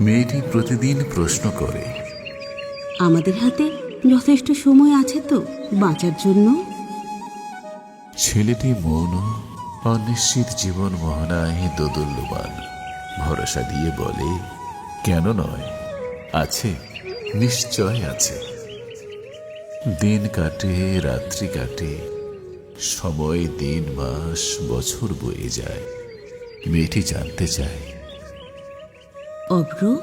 মেয়েটি প্রতিদিন প্রশ্ন করে। আমাদের হাতে যথেষ্ট সময় আছে তো বাঁচার জন্য? ছেলেটি মৌন অনিশ্চিত জীবন মোহনায় দোদুল্যমান। ভরসা দিয়ে বলে কেন নয়? আছে নিশ্চয় আছে। দিন কাটে রাত্রি কাটে সময় দিন মাস বছর বয়ে যায়। মেয়েটি জানতে চায় অব্র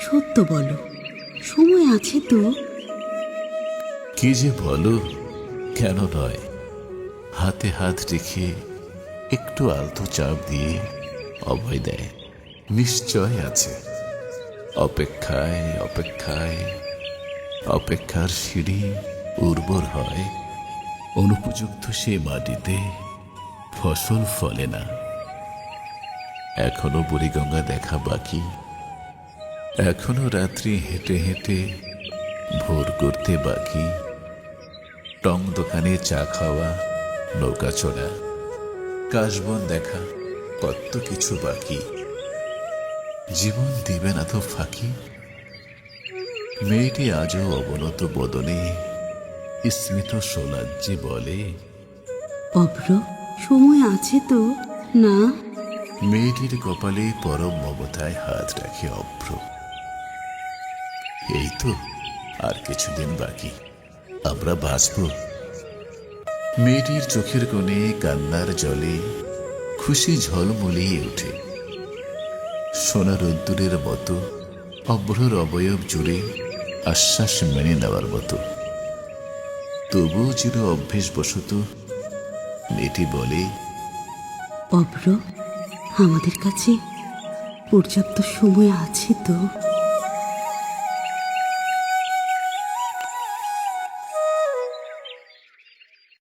সত্য বলো। সময় আছে তো? কি যে বলো, কেন নয়। হাতে হাত রেখে একটু আলতো চাপ দিয়ে অভয় দেয়। নিশ্চয় আছে। অপেক্ষায় অপেক্ষায়, অপেক্ষার সিঁড়ি উর্বর হয়। অনুপযুক্ত সে মাটিতে ফসল ফলে না। এখনও বুড়িগঙ্গা দেখা বাকি। এখনও রাত্রি হেঁটে হেঁটে ভোর করতে বাকি। টং দোকানে চা খাওয়া, নৌকা চড়া, কাশবন দেখা, কত কিছু বাকি। জীবন দিবে না তো ফাঁকি। মেয়েটি আজও অবনত বদনে, স্মিত সোলাজ্যে বলে অব্র সময় আছে তো, না? মেয়েটির কপালে পরম মমতায় হাত রাখে অভ্র। এই তো আর কিছুদিন বাকি। আমরা বাঁচব। মেয়েটির চোখের কোণে কান্নার জলে খুশি ঝলমলিয়ে ওঠে। সোনা রোদ্দুরের মতো অভ্রর অবয়ব জুড়ে আশ্বাস মেনে নেওয়ার মতো। তবুও চির অভ্যেসবশত, মেয়েটি বলে অব্র আমাদের কাছে পর্যাপ্ত সময় আছে তো?